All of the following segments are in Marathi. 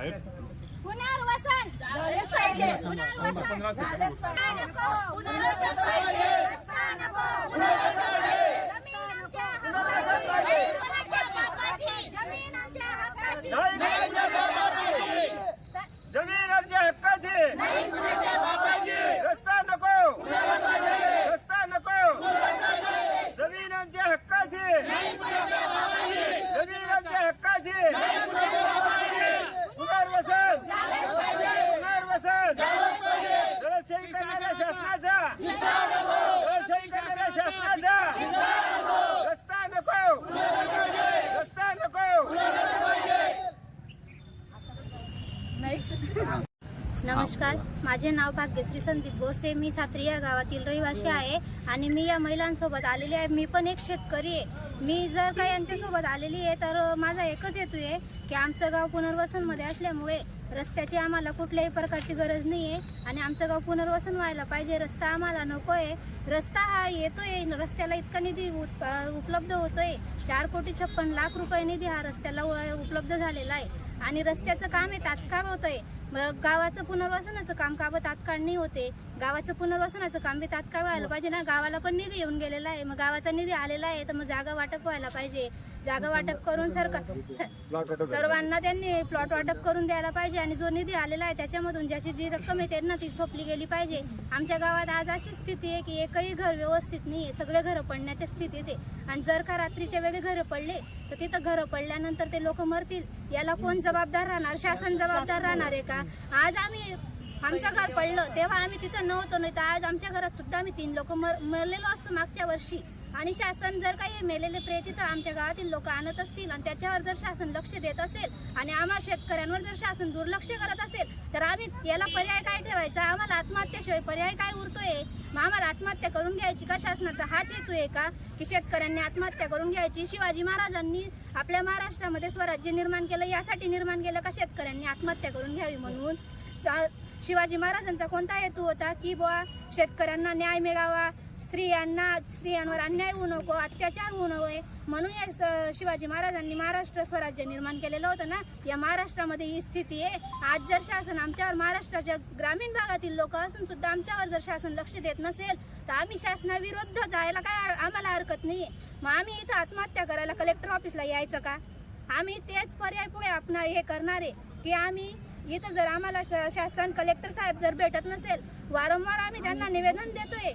पुनर्वसन. झालेच पाहिजे. पुनर्वसन. झालेच पाहिजे नको पुनर्वसन पाहिजे रस्ता नको पुनर्वसन पाहिजे जमीन आमच्या हक्काची जमीन आमच्या हक्काची नाही नाही जमीन आमच्या हक्काची रस्ता नको रस्ता नको जमीन आमच्या हक्काची जमीन आमच्या हक्काची पुनर्वसन पुनर्वसन दडपशाही करणाऱ्या शासनाचा दडपशाही करणाऱ्या शासनाचा रस्ता नको रस्ता नको नमस्कार. माझे नाव भाग्यश्री संदीप बोरसे मी सात्री या गावातील रहिवासी आहे आणि मी या महिलांसोबत आलेली आहे. मी पण एक शेतकरी आहे. मी जर का यांच्यासोबत आलेली आहे तर माझा एकच हेतू आहे की आमचं गाव पुनर्वसनमध्ये असल्यामुळे रस्त्याची आम्हाला कुठल्याही प्रकारची गरज नाही आहे आणि आमचं गाव पुनर्वसन व्हायला पाहिजे. रस्ता आम्हाला नको आहे रस्ता हा येतोय. रस्त्याला इतका निधी उपलब्ध होतोय. चार कोटी छप्पन लाख रुपये निधी हा रस्त्याला व- उपलब्ध झालेला आहे. आणि रस्त्याचं काम हे तात्काळ होतंय. मग गावाचं पुनर्वसनाचं काम का तात्काळ नाही होते? गावाचं पुनर्वसनाचं काम बी तात्काळ व्हायला पाहिजे ना? गावाला पण निधी येऊन गेलेला आहे. मग गावाचा निधी आलेला आहे तर मग जागा वाटप व्हायला पाहिजे. जागा वाटप करून सरकार सर्वांना त्यांनी प्लॉट वाटप करून द्यायला पाहिजे आणि जो निधी आलेला आहे त्याच्यामधून ज्याची जी रक्कम आहे त्यांना ती सोपली गेली पाहिजे. आमच्या गावात आज अशी स्थिती आहे की एकही घर व्यवस्थित नाही आहे. सगळे घरं पडण्याच्या स्थितीत आहे. आणि जर का रात्रीच्या वेळी घरं पडले तर तिथं घरं पडल्यानंतर ते लोक मरतील. याला कोण जबाबदार राहणार? शासन जबाबदार राहणार आहे का? आज आम्ही आमचं घर पडलं तेव्हा आम्ही तिथं नव्हतो नाही तर आज आमच्या घरात सुद्धा आम्ही तीन लोक मर मरलेलो असतो मागच्या वर्षी. आणि शासन जर काही मेलेले प्रेती तर आमच्या गावातील लोक आणत असतील आणि त्याच्यावर जर शासन लक्ष देत असेल आणि आम्हा शेतकऱ्यांवर जर शासन दुर्लक्ष करत असेल तर आम्ही याला पर्याय काय ठेवायचा? आम्हाला आत्महत्येशिवाय पर्याय काय उरतोय? मग आम्हाला आत्महत्या करून घ्यायची का? शासनाचा हाच हेतू आहे का? की शेतकऱ्यांनी आत्महत्या करून घ्यायची? शिवाजी महाराजांनी आपल्या महाराष्ट्रामध्ये स्वराज्य निर्माण केलं यासाठी निर्माण केलं का शेतकऱ्यांनी आत्महत्या करून घ्यावी म्हणून? शिवाजी महाराजांचा कोणता हेतू होता? की बुवा शेतकऱ्यांना न्याय मिळावा स्त्रियांना स्त्रियांवर अन्याय होऊ नको अत्याचार होऊ नये म्हणून या शिवाजी महाराजांनी महाराष्ट्र स्वराज्य निर्माण केलेलं होतं ना? या महाराष्ट्रामध्ये ही स्थिती आहे. आज जर शासन आमच्यावर महाराष्ट्राच्या ग्रामीण भागातील लोक असून सुद्धा आमच्यावर जर शासन लक्ष देत नसेल तर आम्ही शासनाविरुद्ध जायला काय आम्हाला हरकत नाही मग आम्ही इथं आत्महत्या करायला कलेक्टर ऑफिसला यायचं का? आम्ही तेच पर्याय पुढे आपण हे करणार आहे की आम्ही इथं जर आम्हाला शासन कलेक्टर साहेब जर भेटत नसेल वारंवार आम्ही त्यांना निवेदन देतोय.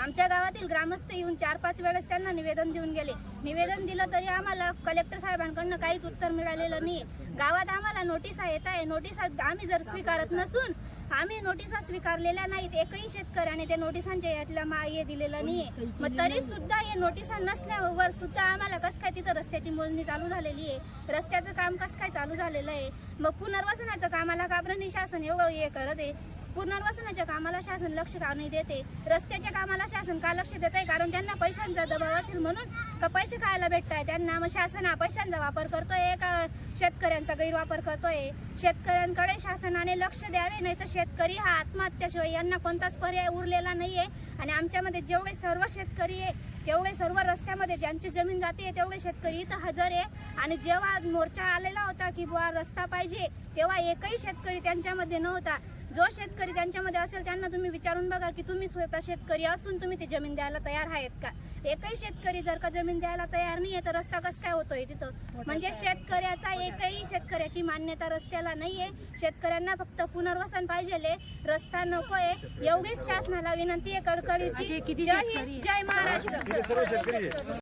आमच्या गावातील ग्रामस्थ येऊन चार पाच वेळेस त्यांना निवेदन देऊन गेले. निवेदन दिलं तरी आम्हाला कलेक्टर साहेबांकडनं काहीच उत्तर मिळालेलं नाही. गावात आम्हाला नोटिसा येत आहे. नोटिसा आम्ही जर स्वीकारत नसून आम्ही नोटिसा स्वीकारलेल्या नाहीत. एकही शेतकऱ्याने त्या नोटिसांच्या यातला मा हे दिलेलं नाहीये मग तरी सुद्धा हे नोटिसा नसल्यावर सुद्धा आम्हाला कसं काय तिथं रस्त्याची मोजणी चालू झालेली आहे? रस्त्याचं काम कसं काय चालू झालेलं आहे? मग पुनर्वसनाचं कामाला का नाही शासन एवढं हे करत आहे. पुनर्वसनाच्या कामाला शासन लक्ष का नाही देते रस्त्याच्या कामाला शासन का लक्ष देत आहे? कारण त्यांना पैशांचा दबाव असेल म्हणून का पैसे खायला आहे त्यांना मग शासन हा पैशांचा वापर करतोय का शेतकऱ्यांचा गैरवापर करतोय. शेतकऱ्यांकडे शासनाने लक्ष द्यावे नाही तर शेतकरी हा आत्महत्याशिवाय यांना कोणताच पर्याय उरलेला नाहीये. आणि आमच्यामध्ये जेवढे सर्व शेतकरी आहे तेवढे सर्व रस्त्यामध्ये ज्यांची जमीन जाते तेवढे शेतकरी इथं हजर आहे. आणि जेव्हा मोर्चा आलेला होता की बुवा रस्ता पाहिजे तेव्हा एकही शेतकरी त्यांच्यामध्ये नव्हता. जो शेतकरी त्यांच्यामध्ये असेल त्यांना तुम्ही विचारून बघा की तुम्ही स्वतः शेतकरी असून तुम्ही ती जमीन द्यायला तयार आहेत का? एकही शेतकरी जर का जमीन द्यायला तयार नाहीये तर रस्ता कसं काय होतोय तिथं? म्हणजे शेतकऱ्याचा एकही शेतकऱ्याची मान्यता रस्त्याला नाहीये. शेतकऱ्यांना फक्त पुनर्वसन पाहिजे रस्ता नकोय. एवढीच शासनाला विनंती आहे कडकडीची जय हिंद जय महाराष्ट्र.